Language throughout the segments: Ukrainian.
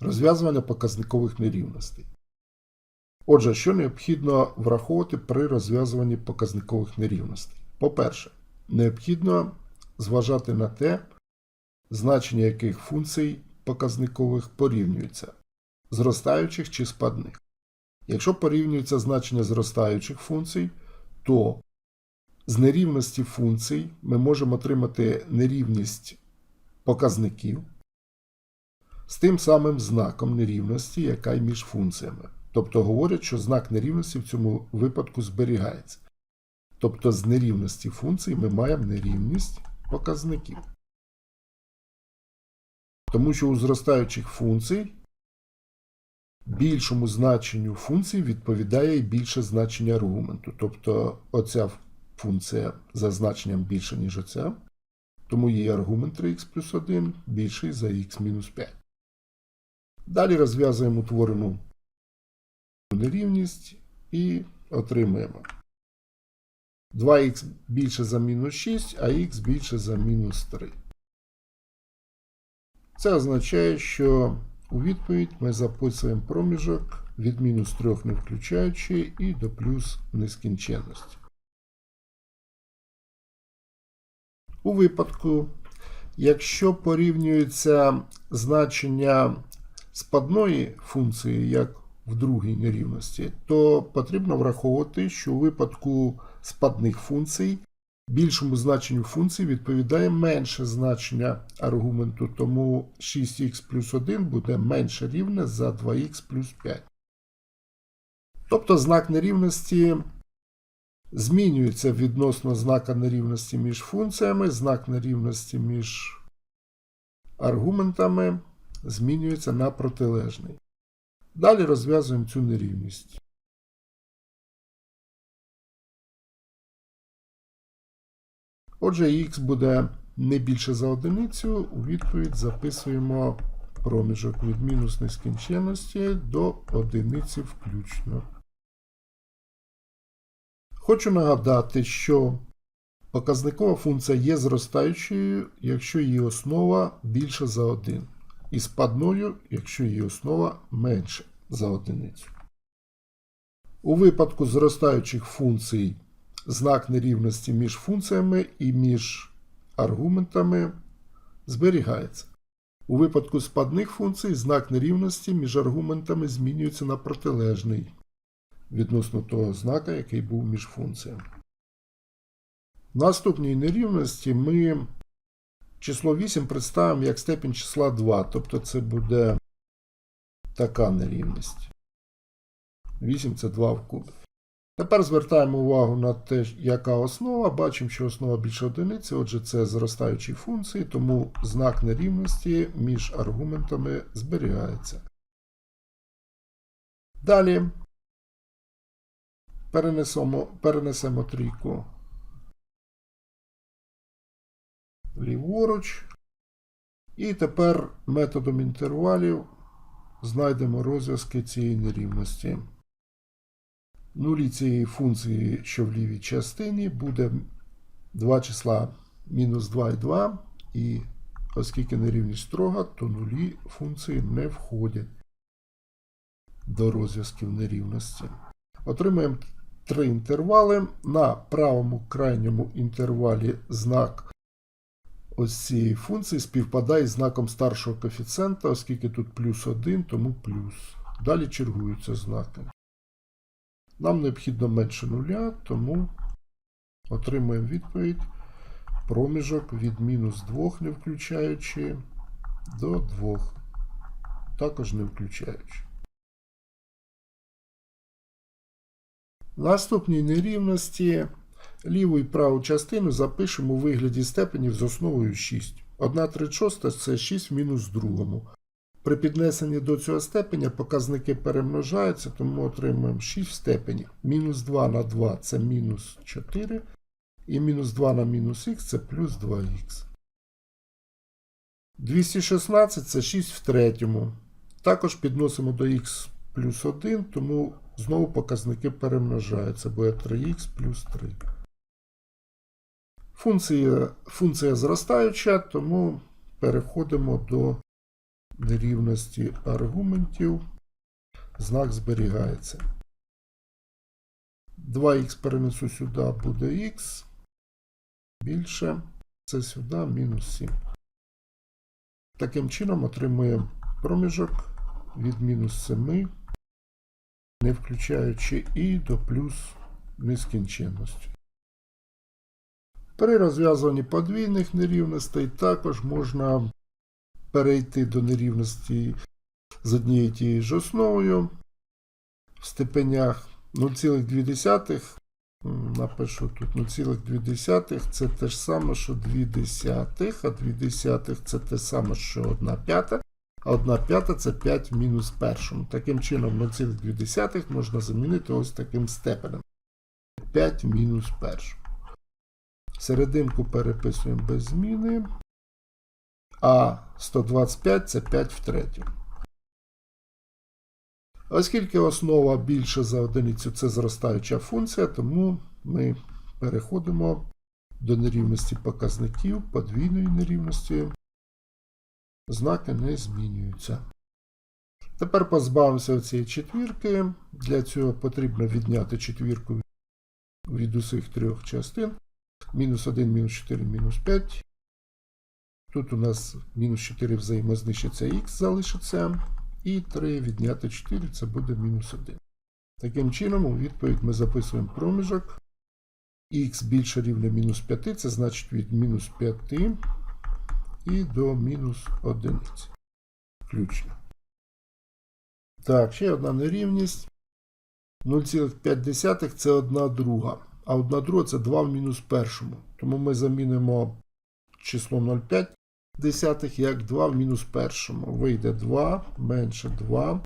Розв'язування показникових нерівностей. Отже, що необхідно враховувати при розв'язуванні показникових нерівностей? По-перше, необхідно зважати на те, значення яких функцій показникових порівнюються зростаючих чи спадних. Якщо порівнюються значення зростаючих функцій, то з нерівності функцій ми можемо отримати нерівність показників з тим самим знаком нерівності, яка й між функціями. Тобто говорять, що знак нерівності в цьому випадку зберігається. Тобто з нерівності функцій ми маємо нерівність показників. Тому що у зростаючих функцій більшому значенню функції відповідає і більше значення аргументу. Тобто оця функція за значенням більше, ніж оця, тому її аргумент 3х плюс 1 більший за х мінус 5. Далі розв'язуємо утворену нерівність і отримуємо 2х більше за мінус 6, а х більше за мінус 3. Це означає, що у відповідь ми записуємо проміжок від мінус 3 не включаючи і до плюс нескінченності. У випадку, якщо порівнюється значення спадної функції, як в другій нерівності, то потрібно враховувати, що у випадку спадних функцій більшому значенню функції відповідає менше значення аргументу, тому 6х плюс 1 буде менше рівне за 2х плюс 5. Тобто знак нерівності змінюється відносно знака нерівності між функціями, знак нерівності між аргументами змінюється на протилежний. Далі розв'язуємо цю нерівність. Отже, х буде не більше за одиницю, у відповідь записуємо проміжок від мінус нескінченності до одиниці включно. Хочу нагадати, що показникова функція є зростаючою, якщо її основа більша за 1, і спадною, якщо її основа менше за одиницю. У випадку зростаючих функцій знак нерівності між функціями і між аргументами зберігається. У випадку спадних функцій знак нерівності між аргументами змінюється на протилежний відносно того знака, який був між функціями. В наступній нерівності ми число 8 представимо як степінь числа 2, тобто це буде така нерівність. 8 це 2 в кубі. Тепер звертаємо увагу на те, яка основа. Бачимо, що основа більше одиниці, отже, це зростаючі функції, тому знак нерівності між аргументами зберігається. Далі перенесемо, перенесемо трійку ліворуч. І тепер методом інтервалів знайдемо розв'язки цієї нерівності. Нулі цієї функції, що в лівій частині, буде два числа мінус 2 і 2, і оскільки нерівність строга, то нулі функції не входять до розв'язків нерівності. Отримаємо три інтервали. На правому крайньому інтервалі знак ось цієї функції співпадає з знаком старшого коефіцієнта, оскільки тут плюс 1, тому плюс. Далі чергуються знаки. Нам необхідно менше нуля, тому отримаємо відповідь проміжок від мінус 2 не включаючи до 2, також не включаючи. Наступній нерівності ліву і праву частину запишемо у вигляді степенів з основою 6. 1 36 це 6 в мінус другому. При піднесенні до цього степеня показники перемножаються, тому отримуємо 6 в степені. Мінус 2 на 2 це мінус 4. І мінус 2 на мінус х це плюс 2х. 216 це 6 в третьому. Також підносимо до х плюс 1, тому знову показники перемножаються, буде 3х плюс 3. Функція, функція зростаюча, тому переходимо до нерівності аргументів знак зберігається. 2х перенесу сюди, буде х. Більше. Це сюди мінус 7. Таким чином отримуємо проміжок від мінус 7, не включаючи і до плюс нескінченності. При розв'язуванні подвійних нерівностей також можна перейти до нерівності з однією тією ж основою в степенях 0,2. Напишу тут 0,2 це те ж саме, що 2 десятих, а 2 десятих це те саме, що 1 п'ята, а 1 п'ята це 5 в мінус першому. Таким чином 0,2 можна замінити ось таким степенем. 5 в мінус першому. Серединку переписуємо без зміни. А 125 це 5 в третьому. Оскільки основа більше за одиницю це зростаюча функція, тому ми переходимо до нерівності показників, подвійної нерівності. Знаки не змінюються. Тепер позбавимося цієї четвірки. Для цього потрібно відняти четвірку від усіх трьох частин. Мінус 1, мінус 4, мінус 5. Тут у нас мінус 4 взаємознищиться х залишиться. І 3 відняти 4 це буде мінус 1. Таким чином, у відповідь ми записуємо проміжок. х більше рівня мінус 5, це значить від мінус 5 і до мінус 1. Включно. Так, ще одна нерівність. 0,5 це 1 друга. А 1 друга це 2 в мінус першому. Тому ми замінимо число 0,5 десятих як 2 в мінус першому. Вийде 2 менше 2.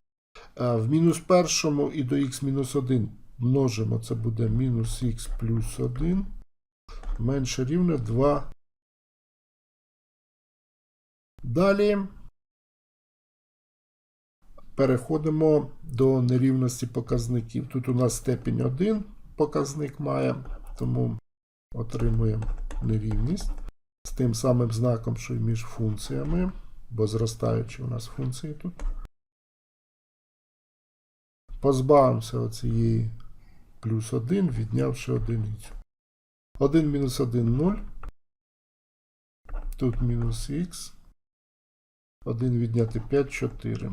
В мінус першому і до х мінус 1 множимо, це буде мінус х плюс 1. Менше рівне 2. Далі переходимо до нерівності показників. Тут у нас степінь 1 показник має, тому отримуємо нерівність з тим самим знаком, що й між функціями, бо зростаючі у нас функції тут. Позбавимося оцієї плюс 1, віднявши одиницю. 1 мінус 1 0. Тут мінус х. 1 відняти 5 4.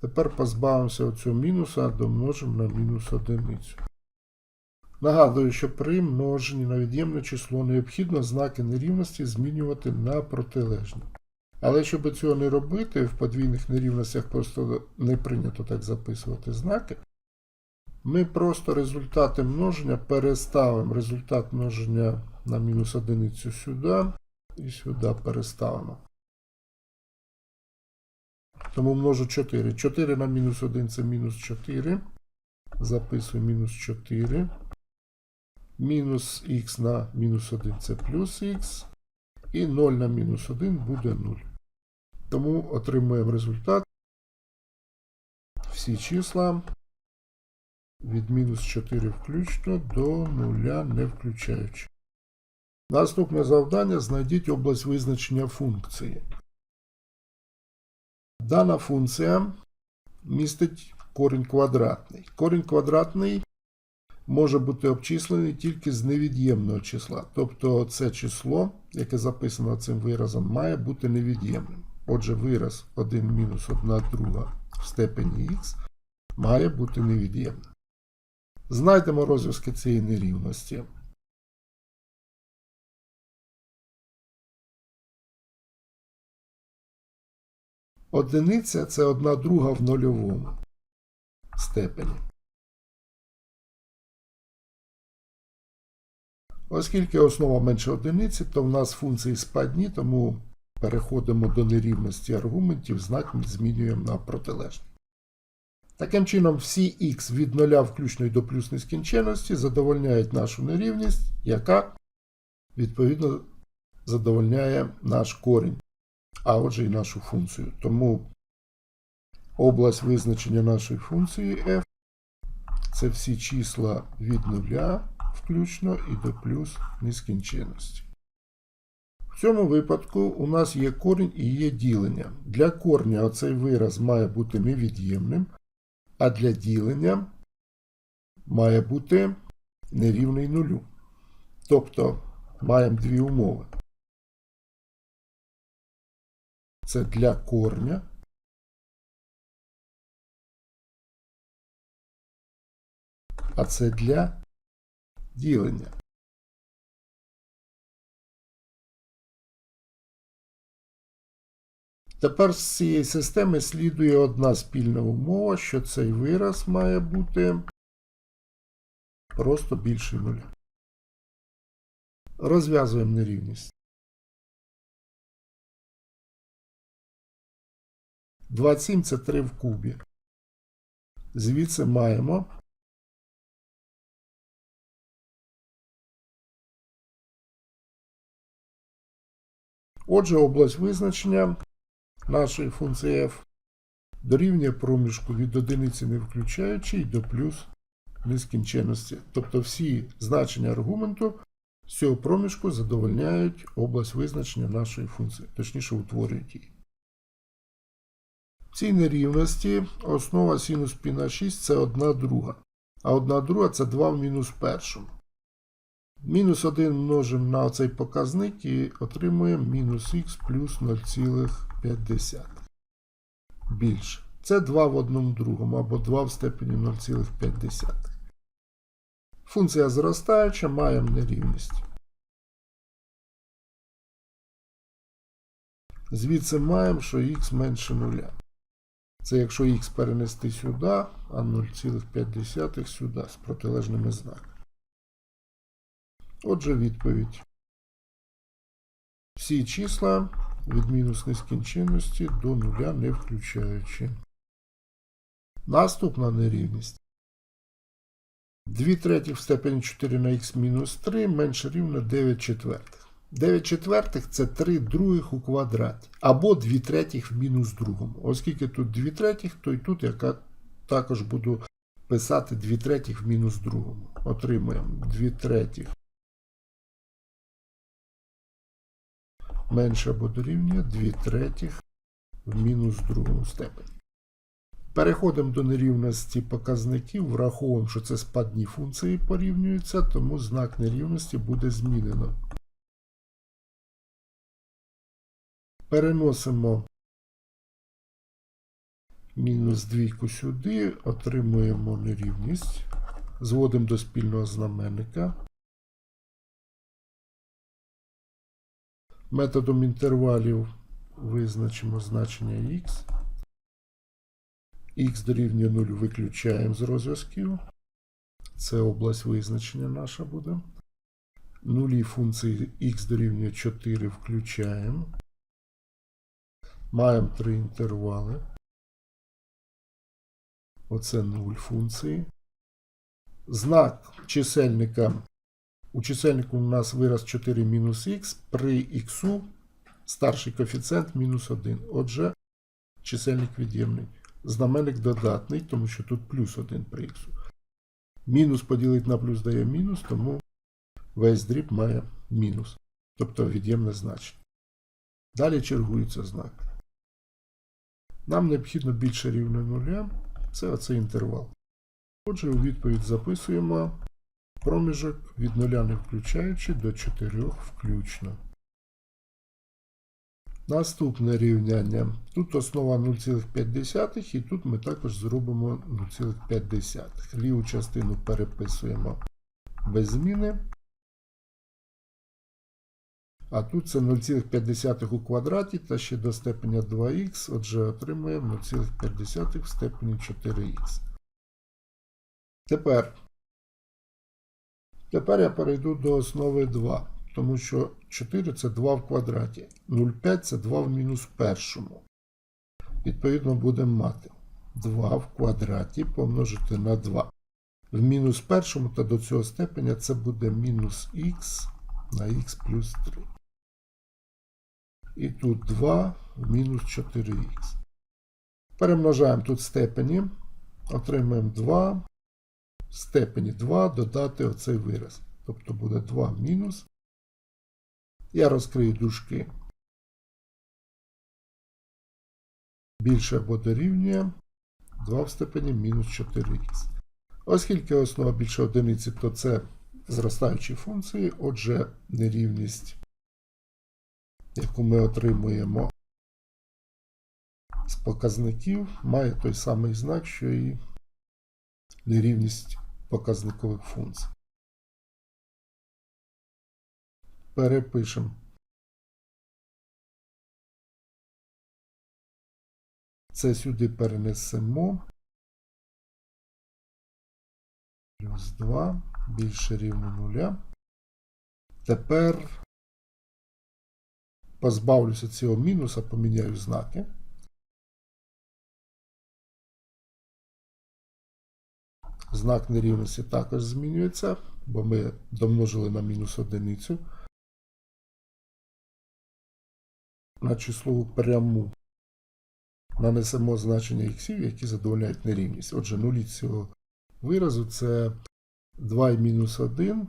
Тепер позбавимося оцього мінуса, домножимо на мінус одиницю. Нагадую, що при множенні на від'ємне число необхідно знаки нерівності змінювати на протилежні. Але щоб цього не робити, в подвійних нерівностях просто не прийнято так записувати знаки. Ми просто результати множення переставимо результат множення на мінус одиницю сюди і сюди переставимо. Тому множу 4. 4 на мінус 1 це мінус 4. Записую мінус 4. Мінус х на мінус 1 це плюс х. І 0 на мінус 1 буде 0. Тому отримуємо результат. Всі числа від мінус 4 включно до 0 не включаючи. Наступне завдання знайдіть область визначення функції. Дана функція містить корінь квадратний. Корінь квадратний може бути обчислений тільки з невід'ємного числа. Тобто це число, яке записано цим виразом, має бути невід'ємним. Отже, вираз 1 мінус 1 друга в степені х має бути невід'ємним. Знайдемо розв'язки цієї нерівності. Одиниця це одна друга в нульовому степені. Оскільки основа менше одиниці, то в нас функції спадні, тому переходимо до нерівності аргументів, знак змінюємо на протилежний. Таким чином, всі х від 0 включно до плюс нескінченності задовольняють нашу нерівність, яка відповідно задовольняє наш корінь, а отже і нашу функцію. Тому область визначення нашої функції f це всі числа від 0 включно і до плюс нескінченності. В цьому випадку у нас є корінь і є ділення. Для корня оцей вираз має бути невід'ємним, а для ділення має бути нерівний нулю. Тобто маємо дві умови. Це для корня. А це для ділення. Тепер з цієї системи слідує одна спільна умова, що цей вираз має бути просто більший нуля. Розв'язуємо нерівність. 27 це 3 в кубі. Звідси маємо Отже, область визначення нашої функції f дорівнює проміжку від одиниці не включаючи до плюс нескінченності. Тобто всі значення аргументу з цього проміжку задовольняють область визначення нашої функції, точніше утворюють її. В цій нерівності основа синус π на 6 це 1 друга. А 1 друга це 2 в мінус першому. Мінус 1 множимо на цей показник і отримуємо мінус х плюс 0,5. Більше. Це 2 в одному другому або 2 в степені 0,5. Функція зростаюча, маємо нерівність. Звідси маємо, що х менше 0. Це якщо х перенести сюди, а 0,5 сюди з протилежними знаками. Отже, відповідь. Всі числа від мінус нескінченності до нуля не включаючи. Наступна нерівність. 2 третіх в степені 4 на х мінус 3 менше рівно 9 четвертих. 9 четвертих це 3 других у квадраті. Або 2 третіх в мінус другому. Оскільки тут 2 третіх, то і тут я також буду писати 2 третіх в мінус другому. Отримуємо 2 третіх менше або дорівнює 2 третіх в мінус другому степені. Переходимо до нерівності показників, враховуємо, що це спадні функції порівнюються, тому знак нерівності буде змінено. Переносимо мінус двійку сюди, отримуємо нерівність, зводимо до спільного знаменника. Методом інтервалів визначимо значення х. х дорівнює 0 виключаємо з розв'язків. Це область визначення наша буде. Нулі функції х дорівнює 4 включаємо. Маємо три інтервали. Оце 0 функції. Знак чисельника у чисельнику у нас вираз 4 мінус х, при х старший коефіцієнт мінус 1. Отже, чисельник від'ємний. Знаменник додатний, тому що тут плюс 1 при х. Мінус поділити на плюс дає мінус, тому весь дріб має мінус. Тобто від'ємне значення. Далі чергується знак. Нам необхідно більше рівне нуля. Це оцей інтервал. Отже, у відповідь записуємо проміжок від 0 не включаючи до 4 включно. Наступне рівняння. Тут основа 0,5 і тут ми також зробимо 0,5. Ліву частину переписуємо без зміни. А тут це 0,5 у квадраті та ще до степеня 2х, отже, отримуємо 0,5 в степені 4х. Тепер Тепер я перейду до основи 2, тому що 4 це 2 в квадраті, 0,5 це 2 в мінус першому. Відповідно, будемо мати 2 в квадраті помножити на 2. В мінус першому та до цього степеня це буде мінус х на х плюс 3. І тут 2 в мінус 4х. Перемножаємо тут степені, отримаємо 2 в степені 2 додати оцей вираз. Тобто буде 2 мінус Я розкрию дужки. Більше або дорівнює 2 в степені мінус 4х. Оскільки основа більше одиниці, то це зростаючі функції, отже, нерівність, яку ми отримуємо з показників, має той самий знак, що і нерівність показникових функцій. Перепишемо. Це сюди перенесемо. Плюс 2 більше рівно нуля. Тепер позбавлюся цього мінуса, поміняю знаки. Знак нерівності також змінюється, бо ми домножили на мінус одиницю. На числову пряму нанесемо значення іксів, які задовольняють нерівність. Отже, нулі цього виразу це 2 і мінус 1.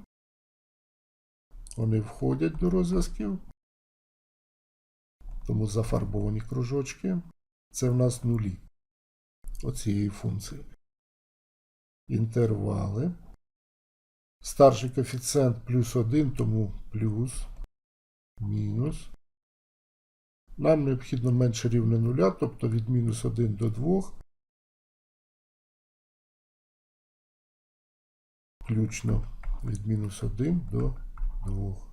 Вони входять до розв'язків. Тому зафарбовані кружочки. Це в нас нулі оцієї функції. Інтервали. Старший коефіцієнт плюс 1, тому плюс, мінус. Нам необхідно менше рівня нуля, тобто від мінус 1 до 2. Включно від мінус 1 до 2.